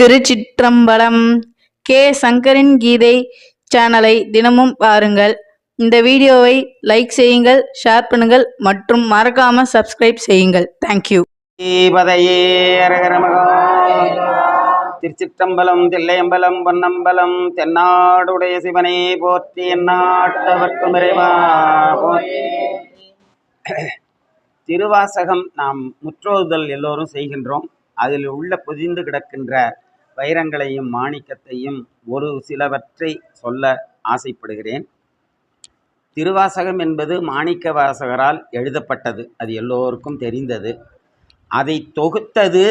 திருச்சிற்றம்பலம் K. சங்கரின் கீதை சேனலை தினமும் பாருங்கள். இந்த வீடியோவை லைக் செய்யுங்கள் ஷேர் பண்ணுங்கள் மற்றும் மறக்காம சப்ஸ்கிரைப் செய்யுங்கள். தேங்க்யூ பதையே திருச்சிற்றம்பலம் தில்லையம்பலம் பொன்னம்பலம் தென்னாடுடைய சிவனை போற்றி என்னாட்டவர்க்கும் இறைவா போற்றி. திருவாசகம் நாம் முற்றோதல் எல்லோரும் செய்கின்றோம். அதில் உள்ள பொதிந்து கிடக்கின்ற வைரங்களையும் மாணிக்கத்தையும் ஒரு சிலவற்றை சொல்ல ஆசைப்படுகிறேன். திருவாசகம் என்பது மாணிக்க வாசகரால் எழுதப்பட்டது. அது எல்லோருக்கும் தெரிந்தது. அதை தொகுத்தது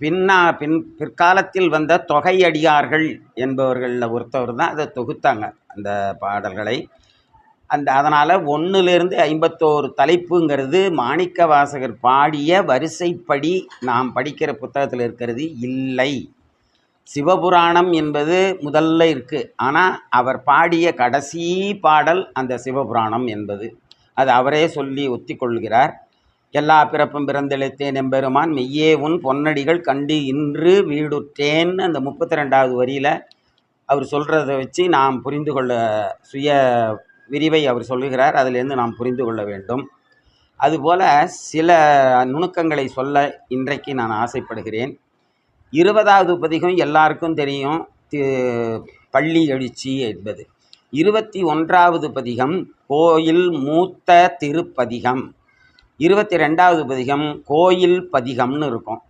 பின்னா பின் பிற்காலத்தில் வந்த தொகையடியார்கள் என்பவர்களில் ஒருத்தவர் தான் அதை தொகுத்தாங்க அந்த பாடல்களை. அந்த அதனால் ஒன்றுலேருந்து ஐம்பத்தோரு தலைப்புங்கிறது மாணிக்க வாசகர் பாடிய வரிசைப்படி நாம் படிக்கிற புத்தகத்தில் இருக்கிறது இல்லை. சிவபுராணம் என்பது முதல்ல இருக்குது ஆனால் அவர் பாடிய கடைசி பாடல் அந்த சிவபுராணம் என்பது. அது அவரே சொல்லி ஒத்திக்கொள்கிறார். எல்லா பிறப்பும் பிறந்தெழுத்தேன் எம்பெருமான் மெய்யே உன் பொன்னடிகள் கண்டு இன்று வீடுற்றேன்னு அந்த முப்பத்தி ரெண்டாவது வரியில் அவர் சொல்கிறத வச்சு நாம் புரிந்து கொள்ள சுய விரிவை அவர் சொல்லுகிறார். அதிலிருந்து நாம் புரிந்து கொள்ள வேண்டும். அதுபோல் சில நுணுக்கங்களை சொல்ல இன்றைக்கு நான் ஆசைப்படுகிறேன். இருபதாவது பதிகம் எல்லாருக்கும் தெரியும். தி பள்ளி எழுச்சி என்பது. இருபத்தி ஒன்றாவது பதிகம் கோயில் மூத்த திருப்பதிகம். இருபத்தி ரெண்டாவது பதிகம் கோயில் பதிகம்னு இருக்கும்.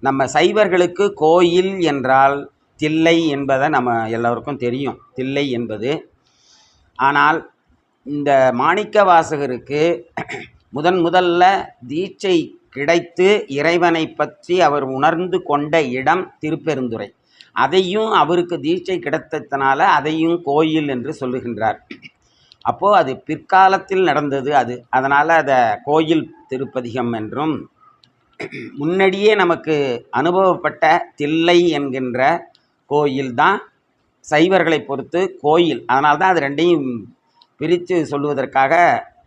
நம்ம சைவர்களுக்கு கோயில் என்றால் தில்லை என்பதை நம்ம எல்லோருக்கும் தெரியும். தில்லை என்பது. ஆனால் இந்த மாணிக்க வாசகருக்கு முதன் முதல்ல தீட்சை கிடைத்து இறைவனை பற்றி அவர் உணர்ந்து கொண்ட இடம் திருப்பெருந்துறை. அதையும் அவருக்கு தீட்சை கிடைத்ததுனால அதையும் கோயில் என்று சொல்லுகின்றார். அப்போது அது பிற்காலத்தில் நடந்தது அது. அதனால் அதை கோயில் திருப்பதிகம் என்றும் முன்னாடியே நமக்கு அனுபவப்பட்ட தில்லை என்கின்ற கோயில் தான் சைவர்களை பொறுத்து கோயில். அதனால்தான் அது ரெண்டையும் பிரித்து சொல்லுவதற்காக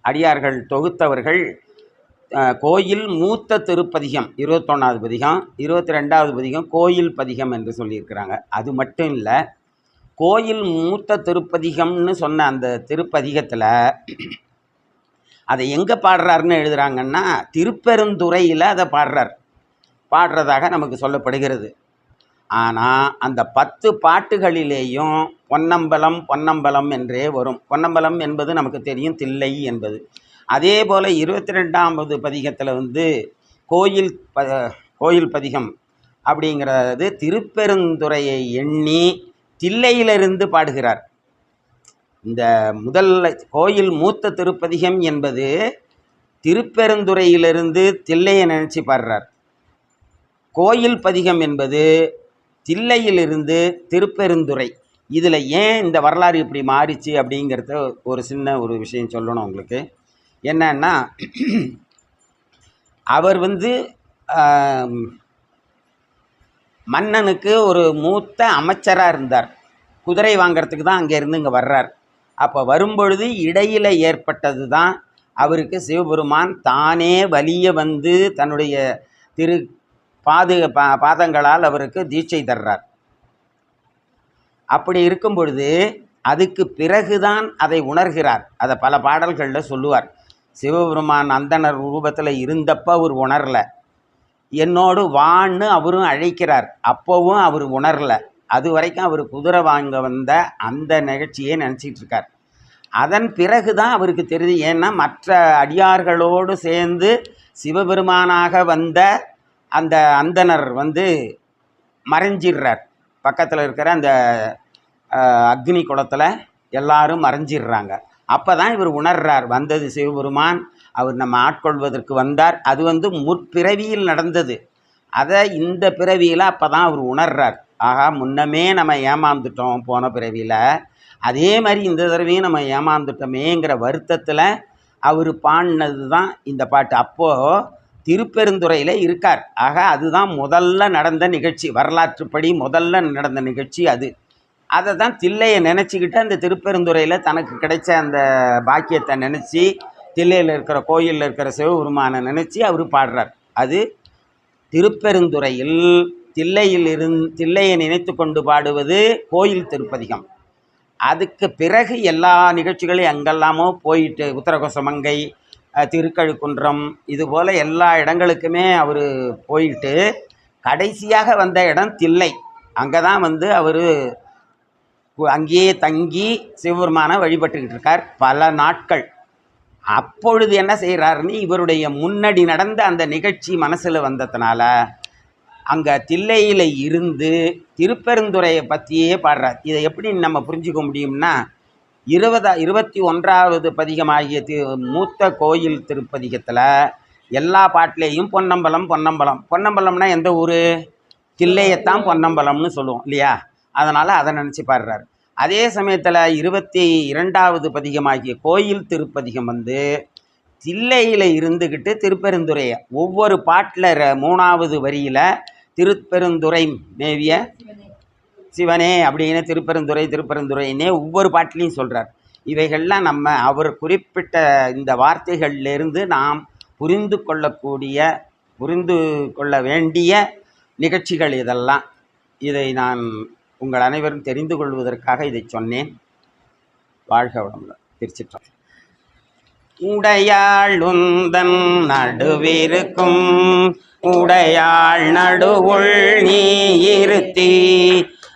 அடியார்கள் தொகுத்தவர்கள் கோயில் மூத்த திருப்பதிகம் இருபத்தொன்னாவது பதிகம் இருபத்தி ரெண்டாவது பதிகம் கோயில் பதிகம் என்று சொல்லியிருக்கிறாங்க. அது மட்டும் இல்லை கோயில் மூத்த திருப்பதிகம்னு சொன்ன அந்த திருப்பதிகத்தில் அதை எங்கே பாடுறாருன்னு எழுதுறாங்கன்னா திருப்பெருந்துறையில் அதை பாடுறார். பாடுறதாக நமக்கு சொல்லப்படுகிறது. ஆனால் அந்த பத்து பாட்டுகளிலேயும் பொன்னம்பலம் பொன்னம்பலம் என்றே வரும். பொன்னம்பலம் என்பது நமக்கு தெரியும் தில்லை என்பது. அதே போல் இருபத்தி ரெண்டாவது பதிகத்தில் வந்து கோயில் ப கோயில் பதிகம் அப்படிங்கிறது திருப்பெருந்துறையை எண்ணி தில்லையிலிருந்து பாடுகிறார். இந்த முதல்ல கோயில் மூத்த திருப்பதிகம் என்பது திருப்பெருந்துறையிலிருந்து தில்லையை நினச்சி பாடுறார். கோயில் பதிகம் என்பது தில்லையிலிருந்து திருப்பெருந்துறை. இதில் ஏன் இந்த வரலாறு இப்படி மாறிச்சு அப்படிங்கிறத ஒரு சின்ன ஒரு விஷயம் சொல்லணும் உங்களுக்கு. என்னன்னா அவர் வந்து மன்னனுக்கு ஒரு மூத்த அமைச்சராக இருந்தார். குதிரை வாங்குறதுக்கு தான் அங்கேருந்து இங்கே வர்றார். அப்போ வரும்பொழுது இடையில் ஏற்பட்டது தான் அவருக்கு சிவபெருமான் தானே வலிய வந்து தன்னுடைய திரு பாது பா பாதங்களால் அவருக்கு தீட்சை தர்றார். அப்படி இருக்கும் பொழுது அதுக்கு பிறகுதான் அதை உணர்கிறார். அதை பல பாடல்களில் சொல்லுவார். சிவபெருமான் அந்தனர் ரூபத்தில் இருந்தப்போ அவர் உணரல. என்னோடு வான்னு அவரும் அழைக்கிறார். அப்போவும் அவர் உணரல. அது வரைக்கும் அவர் குதிரை வாங்க வந்த அந்த நிகழ்ச்சியை நினச்சிட்டு இருக்கார். அதன் பிறகு தான் அவருக்கு தெரியுது. ஏன்னா மற்ற அடியார்களோடு சேர்ந்து சிவபெருமானாக வந்த அந்த அந்தனர் வந்து மறைஞ்சிடுறார். பக்கத்தில் இருக்கிற அந்த அக்னி குளத்தில் எல்லாரும் மறைஞ்சிடுறாங்க. அப்போ தான் இவர் உணர்றார் வந்தது சிவபெருமான் அவர் நம்ம ஆட்கொள்வதற்கு வந்தார். அது வந்து முற்பிறவியில் நடந்தது. அதை இந்த பிறவியில் அப்போ தான் அவர் உணர்றார். ஆகா முன்னமே நம்ம ஏமாந்துட்டோம் போன பிறவியில். அதே மாதிரி இந்த தடவையும் நம்ம ஏமாந்துட்டோமேங்கிற வருத்தத்தில் அவர் பாடினது தான் இந்த பாட்டு. அப்போது திருப்பெருந்துறையில் இருக்கார். ஆக அதுதான் முதல்ல நடந்த நிகழ்ச்சி. வரலாற்றுப்படி முதல்ல நடந்த நிகழ்ச்சி அது. அதை தான் தில்லையை நினச்சிக்கிட்டு அந்த திருப்பெருந்துறையில் தனக்கு கிடைச்ச அந்த பாக்கியத்தை நினச்சி தில்லையில் இருக்கிற கோயிலில் இருக்கிற சிவபெருமானை நினச்சி அவர் பாடுறார். அது திருப்பெருந்துறையில் தில்லையில் இருந் தில்லையை நினைத்து கொண்டு பாடுவது கோயில் திருப்பதிகம். அதுக்கு பிறகு எல்லா நிகழ்ச்சிகளையும் எங்கெல்லாமோ போயிட்டு உத்தரகோசமங்கை திருக்கழுக்குன்றம் இது போல் எல்லா இடங்களுக்குமே அவர் போயிட்டு கடைசியாக வந்த இடம் தில்லை. அங்கே தான் வந்து அவர் அங்கேயே தங்கி சிவபெருமானை வழிபட்டுக்கிட்டு இருக்கார் பல நாட்கள். அப்பொழுது என்ன செய்கிறாருன்னு இவருடைய முன்னாடி நடந்த அந்த நிகழ்ச்சி மனசில் வந்ததுனால அங்கே தில்லையில் இருந்து திருப்பெருந்துறையை பற்றியே பாடுறார். இதை எப்படி நம்ம புரிஞ்சுக்க முடியும்னா இருபதா இருபத்தி ஒன்றாவது பதிகமாகிய தி மூத்த கோயில் திருப்பதிகத்தில் எல்லா பாட்டிலேயும் பொன்னம்பலம் பொன்னம்பலம். பொன்னம்பலம்னா எந்த ஊர்? தில்லையத்தான் பொன்னம்பலம்னு சொல்லுவோம் இல்லையா? அதனால் அதை நினச்சி பாடுறாரு. அதே சமயத்தில் இருபத்தி இரண்டாவது பதிகமாகிய கோயில் திருப்பதிகம் வந்து தில்லையில் இருந்துக்கிட்டு திருப்பெருந்துறையை ஒவ்வொரு பாட்டில் மூணாவது வரியில் திருப்பெருந்துறை மேவிய சிவனே அப்படின்னு திருப்பெருந்துறை திருப்பெருந்துறைன்னே ஒவ்வொரு பாட்டிலையும் சொல்கிறார் இவைகள்லாம் நம்ம அவர் குறிப்பிட்ட இந்த வார்த்தைகளிலிருந்து நாம் புரிந்து கொள்ளக்கூடிய புரிந்து கொள்ள வேண்டிய நிகழ்ச்சிகள் இதெல்லாம். இதை நான் உங்கள் அனைவரும் தெரிந்து கொள்வதற்காக இதை சொன்னேன். வாழ்க வளமுடன். திருச்சிற்றம்பலம். உடையாள் உந்தன் நடுவிருக்கும் உடையாள் நடுவுள் நீ இருத்தி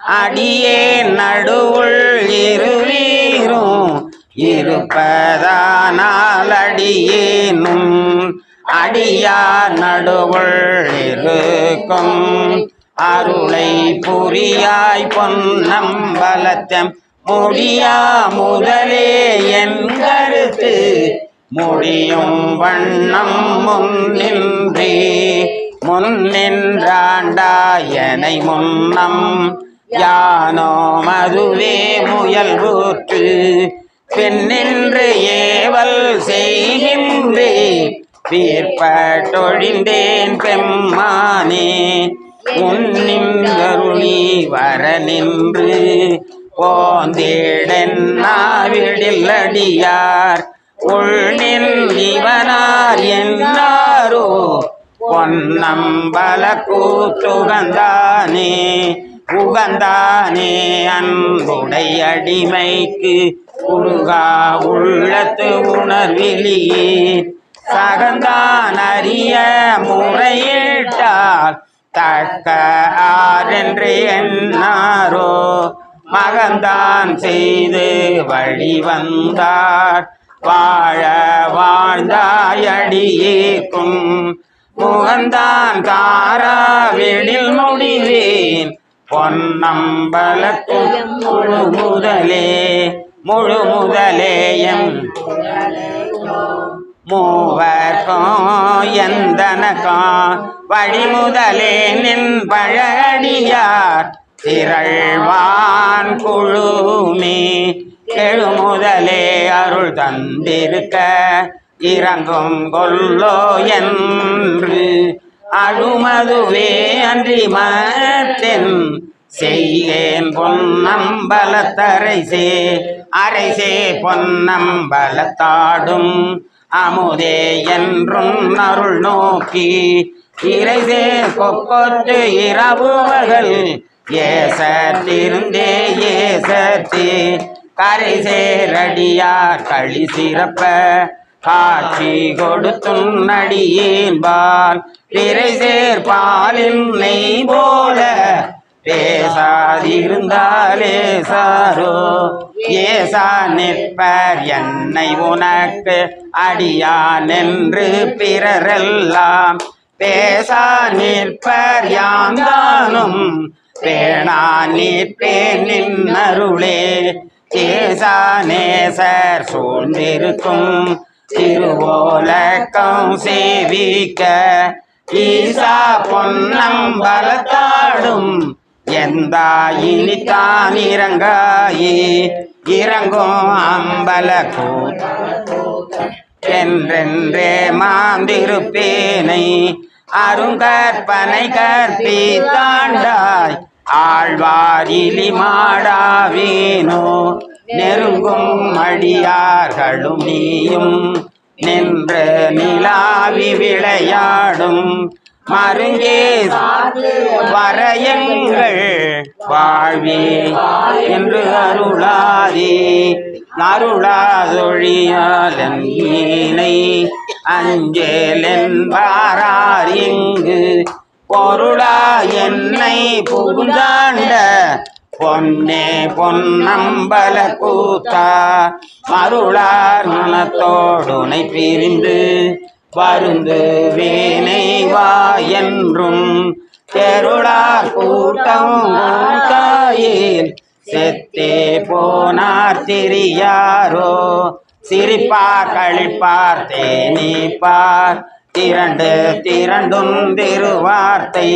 அடியே நடுவுள் இருவீரும். இருப்பதானால் அடியேனும். அடியார் நடுவுள் இருக்கும். அருளை புரியாய் பொன்னம்பலத்தம். முடியா முதலே என் கருத்து. முடியும் வண்ணம் முன்னின்றே. முன்னின்றாண்டாயனை முன்னம். யானோ மதுவே முயல் ஊற்று பெண்ணின்று ஏவல் செய்கின்றே. வீர்பட்டொழிந்தேன் பெம்மானே உன்னின்றருளி வர நின்று போந்தேடென்னாவிடில் அடியார் இவனார் என்னாரோ பொன்னம்பல கூத்துகந்தானே உகந்தானே அன்புடை அடிமைக்கு. உருகா உள்ளத்து உணர்விலியே சகந்தான் அறிய முறையிட்டால் தக்க ஆரென்று எண்ணாரோ. மகந்தான் செய்து வழி வந்தார். வாழ வாழ்ந்தாயடியேக்கும் முகந்தான் காராவிடில் முடிவேன். பொன்னம்பலத்தும் முழு முதலே முழு முதலேயம். மூவர்க்கும் எந்தனக்கும் வழிமுதலே நின் பழடியார் திரள்வான் குழுமே கெழுமுதலே அருள் தந்திருக்க இறங்கும் கொல்லோ என்று அழுமதுவே அன்றி மாற்றென் செய்கேன் பொன்னம்பலத்தரைசே அரைசே பொன்னம்பலத்தாடும். அமுதே என்றும் அருள் நோக்கி இறைசே கொக்கொற்று இரவு மகள் ஏசத்திருந்தே ஏசத்தே கரை சேரடியார் களி சிறப்ப காட்சி கொடுத்தும் நடியேன்பால் பிறை சேர்பாலில் நெய் போல பேசாதிருந்தாலே சாரோ. ஏசா நிற்பர் என்னை உனக்கு அடியான் என்று பிறரெல்லாம். பேசா நிற்பர் யாந்தானும் பேணா நிற்பேன் நின்னருளே கேசா நேசர் சூழ்ந்திருக்கும். திருவோலக்கம் சேவிக்க ஈசா பொன்னம் பலத்தாடும் எந்தா இனித்தான் இறங்காயே? இறங்கும் அம்பல என்றென்றே மாந்திருப்பேனை. அருங்கற்பனை கற்பி தாண்டாய் ஆழ்வாரிலி மாடாவேனோ நெருங்கும் அடியார்களும் நீயும் நின்று நிலாவி விளையாடும் மருங்கே வர எங்கள் வாழ்வே என்று அருளாதே. அருளாதொழியாலன் ஈனை அஞ்சேல் என்பாரார் இங்கு பொருளா என்னை புகுந்தாண்ட பொன்னே பொன்னம்பல கூத்தா மருளார் மனத்தோடுனை பிரிந்து வருந்து வீணை வா என்றும் தெருளார் கூட்டம் தாயில் செத்தே போனார் திரியாரோ சிரிப்பார் கழிப்பார் தேனிப்பார் திரண்டு திரண்டும் திருவார்த்தை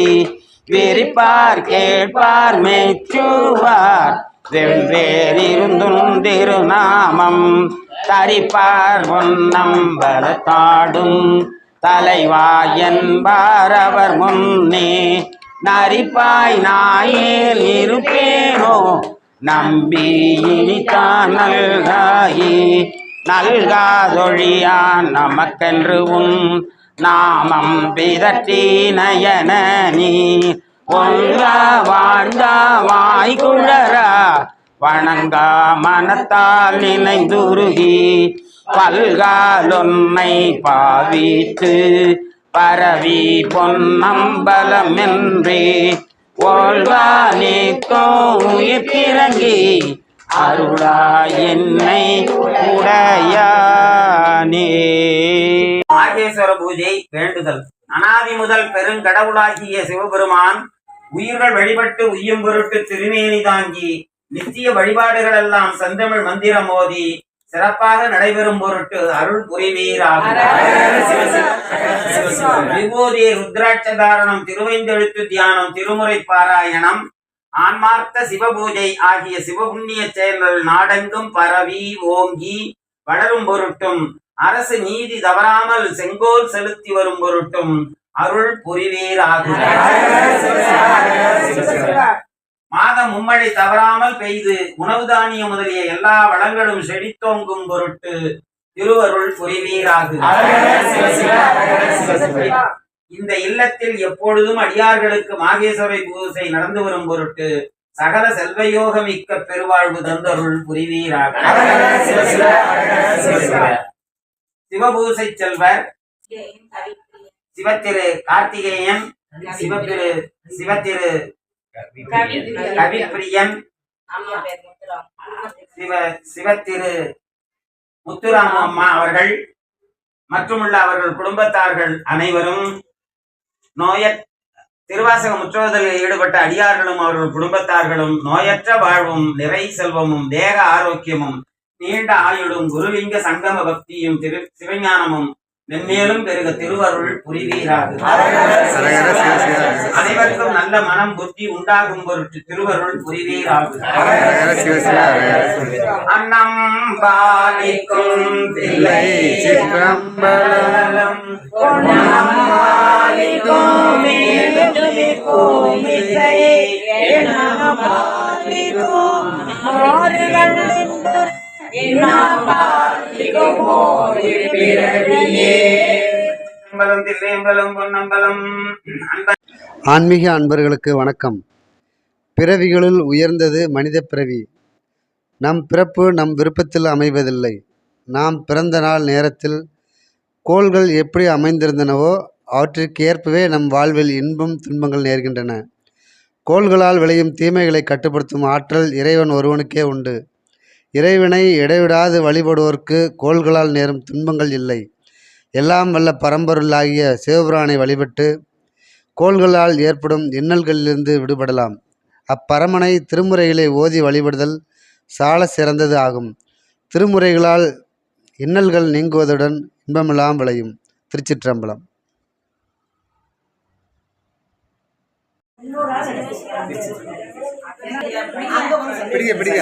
விரிப்பார் கேட்பார் மெச்சுவார் வெவ்வேறிருந்தும் திருநாமம் தரிப்பார் பொன்னம்பலத்தாடும் தலைவா என்பார் அவர் முன்னே. நரிப்பாய் நாயில் இருப்பேனோ நம்பி இனித்தான் நல்காயே. நல்காதொழியான் நமக்கென்று உன் நாமம் பிதற்றி நயன நீ. ஒன்றா வாழ்ந்தா வாய்குழரா வணங்கா மனத்தால் நினைந்துருகி. பல்காலொன்னை பாவித்து பரவி பொன்னம்பலமின்றி. ஓல்வா நீக்கும் உயிர் பிறங்கி அருளா என்னை உடையானே. நாகேஸ்வர பூஜை வேண்டுதல். அனாதி முதல் பெருங்கடவுளாகிய சிவபெருமான் உயிர்கள் வழிபட்டு உய்யும் பொருட்டு திருமேனி தாங்கி நித்திய வழிபாடுகள் எல்லாம் செந்தமிழ் மந்திரம் மோதி சிறப்பாக நடைபெறும் பொருட்டு அருள் புரிவீராக. விபூதி ருத்ராட்ச தாரணம் திருவைந்தெழுத்து தியானம் திருமுறை பாராயணம் ஆன்மார்த்த சிவபூஜை ஆகிய சிவபுண்ணிய செயல்கள் நாடெங்கும் பரவி ஓங்கி வளரும் பொருட்டும் அரசு நீதி தவறாமல் செங்கோல் செலுத்தி வரும் பொருட்டும் அருள் புரிவீராக. மாதம் மும்மழை தவறாமல் பெய்து உணவு தானியம் முதலிய எல்லா வளங்களும் செழித்தோங்கும் பொருட்டு திருவருள் புரிவீராக. இந்த இல்லத்தில் எப்பொழுதும் அடியார்களுக்கு மாகேஸ்வரை பூசை நடந்து வரும் பொருட்டு சகல செல்வயோகமிக்க பெருவாழ்வு தந்தருள் புரிவீராக. சிவபூசை செல்வர் சிவத்திரு கார்த்திகேயன் சிவத்திரு சிவத்திரு கவிப்பிரியன். சிவ சிவத்திரு முத்துராம அம்மா அவர்கள் மற்றுமுள்ள அவர்கள் குடும்பத்தார்கள் அனைவரும் நோய திருவாசக முற்றுவதலில் ஈடுபட்ட அடியார்களும் அவர்கள் குடும்பத்தார்களும் நோயற்ற வாழ்வும் நிறை செல்வமும் தேக ஆரோக்கியமும் நீண்ட ஆயுளும் குருலிங்க சங்கம பக்தியும் திரு சிவஞானமும் மென்மேலும் பெருக திருவருள் புரிவீராது. அனைவருக்கும் நல்ல மனம் புத்தி உண்டாகும் பொருட்டு திருவருள் புரிவீராது. அன்னம் பாலிக்கும் சிற்றம்பலம். பாலிக்கும். ஆன்மீக அன்பர்களுக்கு வணக்கம். பிறவிகளுள் உயர்ந்தது மனித பிறவி. நம் பிறப்பு நம் விருப்பத்தில் அமைவதில்லை. நாம் பிறந்த நாள் நேரத்தில் கோள்கள் எப்படி அமைந்திருந்தனவோ அவற்றிற்கேற்பவே நம் வாழ்வில் இன்பம் துன்பங்கள் நேர்கின்றன. கோள்களால் விளையும் தீமைகளை கட்டுப்படுத்தும் ஆற்றல் இறைவன் ஒருவனுக்கே உண்டு. இறைவனை இடைவிடாது வழிபடுவோர்க்கு கோள்களால் நேரும் துன்பங்கள் இல்லை. எல்லாம் வல்ல பரம்பொருளாகிய சிவபுரானை வழிபட்டு கோள்களால் ஏற்படும் இன்னல்களிலிருந்து விடுபடலாம். அப்பரமனை திருமுறைகளை ஓதி வழிபடுதல் சால சிறந்தது ஆகும். திருமுறைகளால் இன்னல்கள் நீங்குவதுடன் இன்பமெல்லாம் விளையும். திருச்சிற்றம்பலம். பிடிக்க பிடிக்க?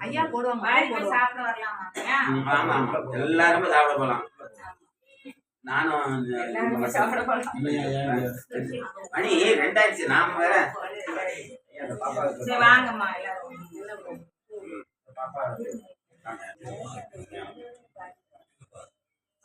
ஐயா போடுவாங்க ம், ஆமா. ஆமா எல்லாருமே சாப்பிட போலாம். நானும் மணி ரெண்டாயிடுச்சு. நாம வேற. வாங்கம்மா எல்லாரும்.